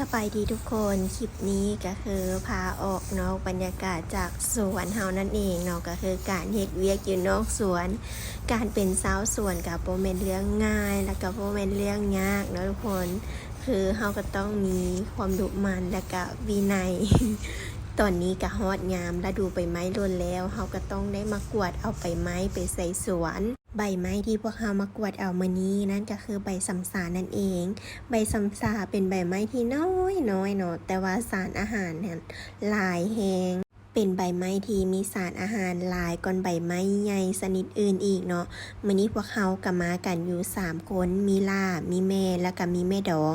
สบายดีทุกคน คลิปนี้ก็คือพาออกนอกบรรยากาศจากสวนเฮานั่นเองเนาะก็คือการเฮ็ดเวียกอยู่นอกสวน การเป็นสาวสวนกับโปรเมนเรื่องง่าย แล้วก็โปรเมนเรื่องยากเนาะทุกคน คือเฮาก็ต้องมีความดุมันและก็วินัย ตอนนี้ก็ฮอดยามฤดูใบไม้ร่นแล้วเฮาก็ต้องได้มากวดเอาใบไม้ไปใส่สวน ใบไม้ที่พวกเรามากวดเอามานี้นั่นก็คือใบสำสานั่นเอง ใบสำสาเป็นใบไม้ที่น้อยน้อยเนาะแต่ว่าสารอาหารเนี่ยหลายแหง เป็นใบไม้ที่มีสารอาหารหลายก่อนใบไม้ใหญ่สนิทอื่นอีกเนาะมื้อนี้พวกเขาก็มากันอยู่สามคน มีล่า มีแม่ แล้วก็มีแม่ดอง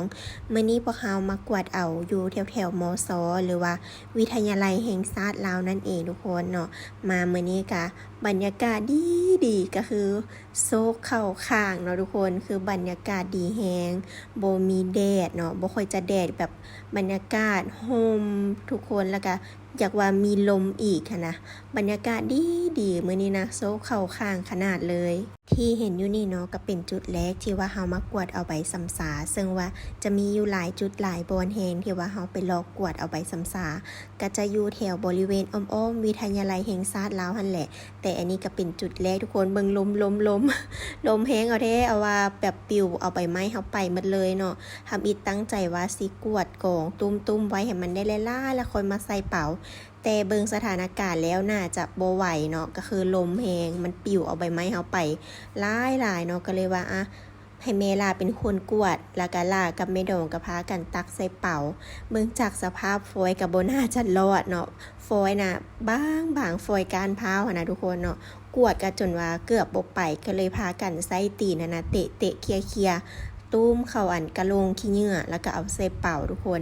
มื้อนี้พวกเขามากวดเอาอยู่แถวแถวมอซอหรือว่า วิทยาลัยแห่งชาติลาวนั่นเองทุกคนเนาะ มามื้อนี้ก็บรรยากาศดีดีก็คือโซกเข้าข้างเนาะทุกคน คือบรรยากาศดีแฮงโบมีแดดเนาะบ่ค่อยจะแดดแบบบรรยากาศโฮมทุกคนแล้วก็ อยากว่ามีลมอีกค่ะนะ บรรยากาศดี ดีมือนี้นะโซเข้าข้างขนาดเลย ที่เห็นอยู่นี่เนาะก็เป็นจุดแรกที่ว่าเฮามากวดเอาใบสำสา ซึ่งว่าจะมีอยู่หลายจุดหลายบอนแฮงที่ว่าเฮาไปลอกกวดเอาใบสำสา ก็จะอยู่แถวบริเวณอ้อมๆวิทยาลัยแห่งชาติลาวหั่นแหละ แต่อันนี้ก็เป็นจุดแรกทุกคนเบิ่งลมลมลมลมแห้งเอาแท้เอาว่าแบบปิวเอาใบไม้เฮาไปหมดเลยเนาะทำอีกตั้งใจว่าสิกวดกองตุ้มๆไว้ให้มันได้ล่าแล้วค่อยมาใส่เป๋า แต่เบิงสถานการณ์แล้วน่าจะบ่ไหวเนาะก็คือลมแหงมันปิวเอาใบไม้เฮาไปหลายๆเนาะก็เลยว่าอะให้เมลาเป็นคนกวดล้วก็ลากับเมดองกับพากันตักใส่เป๋า เบิ่งจากสภาพฟอยกับบน่าจะรอดเนาะฟอยนะบางบางฟอยการพาวนนะทุกคนเนาะกวดกันจนว่าเกือบบกไปก็เลยพากันไส้ตีนนะนะเตะเตะเคลียเคลีย ตุ้มเข่าอันกระโลงขี้เหงื่อแล้วก็เอาเซเป่าทุกคน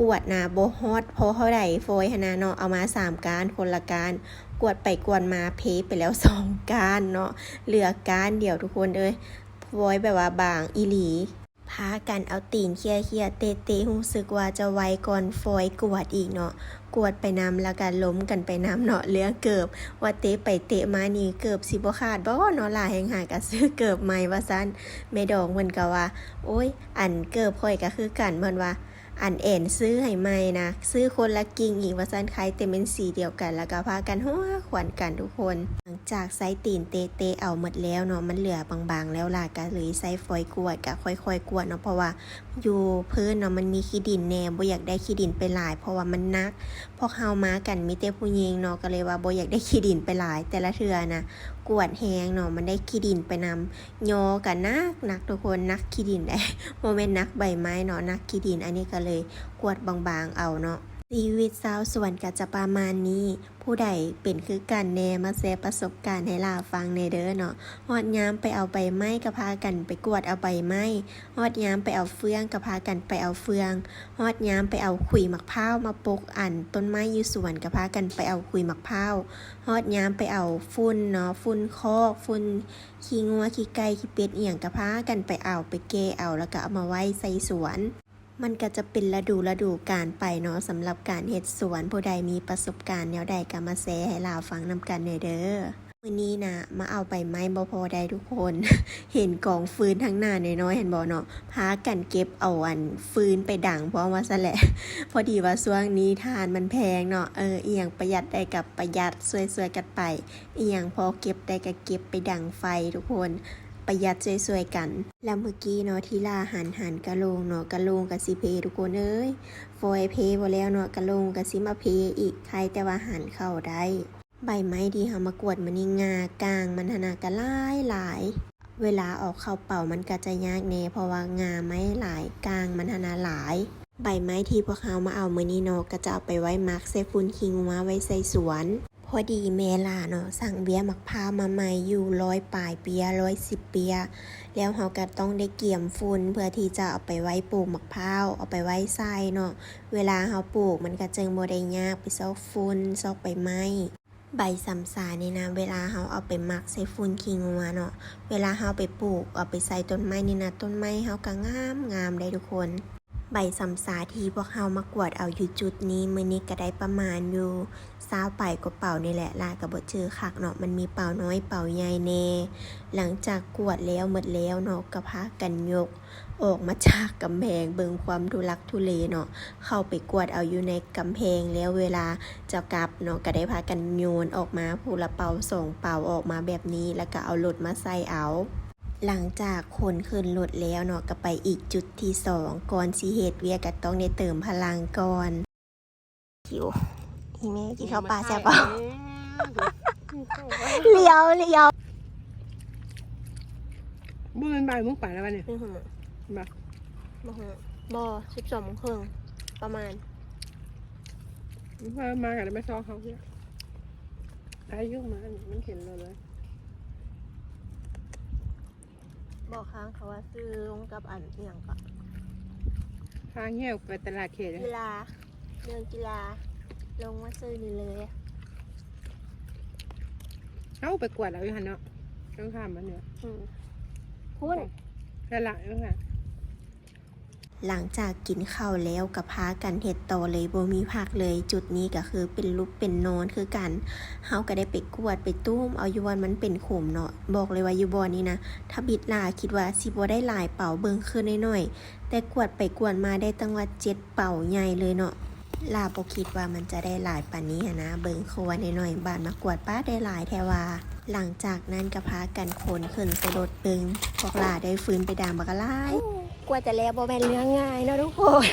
กวดนาโบฮอดโพราะเขาไดโฟยฮนนะเนาะเอามาสามการคนละการ กวดไปกวนมาเพไปแล้วสองการเนาะเหลือการเดียวทุกคนเลยโฟยแบบว่าบางอีหลีากันเอาตีนเคียเคียเตะเตะหูสึกว่าจะไวก่อนฟอยกวดอีกเนาะกวดไปนำแล้วกันล้มกันไปนำเนาะเลือเกือบว่าเตะไปเตะมานี่เกือบสิบขาดบ่เนาะล่ะแหงหากะซื้อเกือบใหม่ว่าซั่นแม่ดองเพิ่นก็ว่า โอ้ย อันเกือบค่อยก็คือกันเพิ่นว่า อันเอ็นซื้อให้ใหม่นะ ซื้อคนละกิ่งอีกว่าซั่นคล้ายแต่เป็นสีเดียวกัน แล้วก็พากันหัวขวัญกันทุกคน หลังจากไซตีนเตเตเอาหมดแล้วเนาะมันเหลือบางๆ แล้วล่ะก็เลยใส่ฟอยกวดก็ค่อยๆกวดเนาะเพราะว่าอยู่พื้นเนาะมันมีขี้ดินแน่บ่อยากได้ขี้ดินไปหลาย เพราะว่ามันนักพวกเฮามากันมีแต่ผู้หญิงเนาะก็เลยว่าบ่อยากได้ขี้ดินไปหลาย แต่ละเทือนะกวดแฮงเนาะมันได้ขี้ดินไปนำยอกันนักนักทุกคนนักขี้ดินได้โมเมนต์นักใบไม้เนาะนักขี้ดินอันนี้ก็เลยกวดบางๆเอาเนาะชีวิตสาวสวนก็จะประมาณนี้ ผู้ใดเป็นคือกันแน่มาแชร์ประสบการณ์ให้ลาฟังในเด้อเนาะฮอดยามไปเอาใบไม้ก็พากันไปกวดเอาใบไม้ฮอดยามไปเอาเฟืองก็พากันไปเอาเฟืองฮอดยามไปเอาขุยมะพร้าวมาปกอันต้นไม้อยู่สวนก็พากันไปเอาขุยมะพร้าวฮอดยามไปเอาฝุ่นเนาะฝุ่นคอกฝุ่นขี้งัวขี้ไก่ขี้เป็ดเอียงกระพากันไปเอาไปเกเอาแล้วก็เอามาไว้ใส่สวน มันก็จะเป็นฤดูฤดูการไปเนาะสำหรับการเฮ็ดสวนผู้ใดมีประสบการณ์แนวใดก็มาแชร์ให้ลาวฟังนำกันเด้อเด้อวันนี้นะมาเอาใบไม้บ่พอได้ทุกคน เห็นกองฟืนทั้งหน้าน้อยๆเห็นบ่เนาะพากันเก็บเอาอันฟืนไปดังเพราะว่าซะแหละ พอดีว่าช่วงนี้ทานมันแพงเนาะเออเอียงประหยัดได้กับประหยัดสวยๆกันไป เอียงพอเก็บได้ก็เก็บไปดังไฟทุกคน ประหยัดสวยๆกัน แล้วเมื่อกี้เนาะที่ลาหันหันกะโลงเนาะกะโลงกับสิเพทุกคนเอ้ยฟอยเพบ่แล้วเนาะกะโลงกับสิมาเพอีกใครแต่ว่าหันเข้าได้ ใบไม้ที่เฮามากวดมันนี่งากลางมันหนากะลายหลาย เวลาออกเข้าเป่ามันก็จะยากแน่เพราะว่างาไม้หลายกลางมันหนาหลายใบไม้ที่พวกเขามาเอามือนี้เนาะก็จะเอาไปไว้มักใส่ฟุ้นคิงมาไว้ใส่สวน พอดีเมลาเนาะสั่งเบียร์มักพร้าวมาใหม่อยู่ร้อยปลายเปียร้อยสิบเปีย แล้วเราก็ต้องได้เกี่ยมฝุ่นเพื่อที่จะเอาไปไว้ปลูกมักพร้าวเอาไปไว้ใส่เนาะเวลาเราปลูกมันก็จึงโมได้ยากไปซอกฝุ่นซอกใบไม้ใบสำสานี่นะเวลาเราเอาไปหมักใส่ฝุ่นขี้งัวเนาะเวลาเราไปปลูกเอาไปใส่ต้นไม้นี่นะต้นไม้เราก็งามงามได้ทุกคน ใบสำสาที่พวกเฮามากวดเอาอยู่จุดนี้ มือนี้ก็ได้ประมาณอยู่ซาวไปกว่าเป่านี่แหละลากับ่เจอคักเนาะมันมีเป่าน้อยเป่าใหญ่แน่หลังจากกวดแล้วหมดแล้วเนาะก็พากันยก ออกมาจากกำแพงเบิงความทุลักทุเลเนาะเข้าไปกวดเอาอยู่ในกำแพงแล้วเวลาจะกลับเนาะก็ได้พากันโยนออกมาผู้ละเป่าส่งเป่าออกมาแบบนี้ แล้วก็เอารถมาใส่เอา หลังจากคนขึ้นรถแล้วเนาะก็ไปอีกจุดที่สองก่อนสิเหตุเวียกก็ต้องได้เติมพลังก่อนหิวอีแม่กินข้าวปลาแซ่บเปล่าเลี้ยวเลี้ยวบ่เป็นบ่ายโมุกป่าแล้ววันนี้นี่หืมบ่บ่หืมบ่สิบสองโมงครึ่งประมาณมามากันไม่ซอเขาเนี่ยอายุมาอันนี้มันเห็นเลยเลย บอกค้างเขาว่าซื้อลงกับอันเอียงก็ทางเหี้ยวไปตลาดเขตเลยกีฬาเรื่องกีฬา ลงมาซื้อนี่เลยอะเอาไปกวาดเอาอยู่หันเนาะต้องข้ามมันเนี่ยอืมคุณนั่นละต้องค่ะห หลังจากกินข้าวแล้วก็พากันเฮ็ดต่อเลยบ่มีพักเลย จุดนี้ก็คือเป็นรูปเป็นนอนคือกันเฮาก็ได้ไปกวดไปตุ้มเอาอยู่วันมันเป็นขุมเนาะบอกเลยว่าอยู่บอนี้นะถ้าบิดลาคิดว่าสิบ่ได้หลายเป่าเบิ่งขึ้นน้อยๆแต่กวดไปกวดมาได้ตั้งว่าเจ็ดเป่าใหญ่เลยเนาะลาบ่คิดว่ามันจะได้หลายปานนี้นะเบิ่งคัวน้อยๆบานมากวดป้าได้หลายแทว่าหลังจากนั้นก็พากันขนขึ้นใส่รถเบิงพวกลาได้ฟื้นไปดามบักลาย กว่าจะแล้วบ่แม่นเรื่องง่ายเนาะทุกคน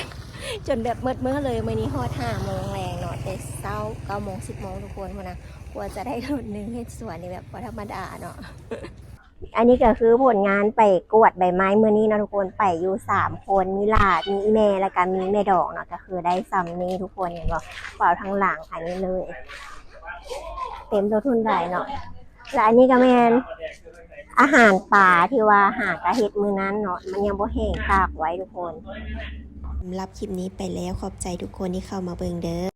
จนแบบเมืดเมื่อเลยมื้อนี้ฮอดห้าโมงแรงเนาะแต่เช้าเก้าโมงสิบโมงทุกคนคนนะกว่าจะได้รถหนึงเฮ็ดสวนนี่แบบบ่ธรรมดาเนาะอันนี้ก็คือผลงานไปกวดใบไม้เมื้อนี้เนาะทุกคนไปอยู่สามคนมีหลานมีแม่แล้วก็มีแม่ดอกเนาะก็คือได้ซ้ำนี้ทุกคนเห็นบ่เปล่าทั้งหลังอันนี้เลย เต็มตัวทุนได้เนาะและอันนี้ก็แม่น อาหารป่าที่ว่าหากระเห็ดมือนั้นเนาะมันยังบ่แห้งตากไว้ทุกคนรับคลิปนี้ไปแล้วขอบใจทุกคนที่เข้ามาเบิ่งเด้อ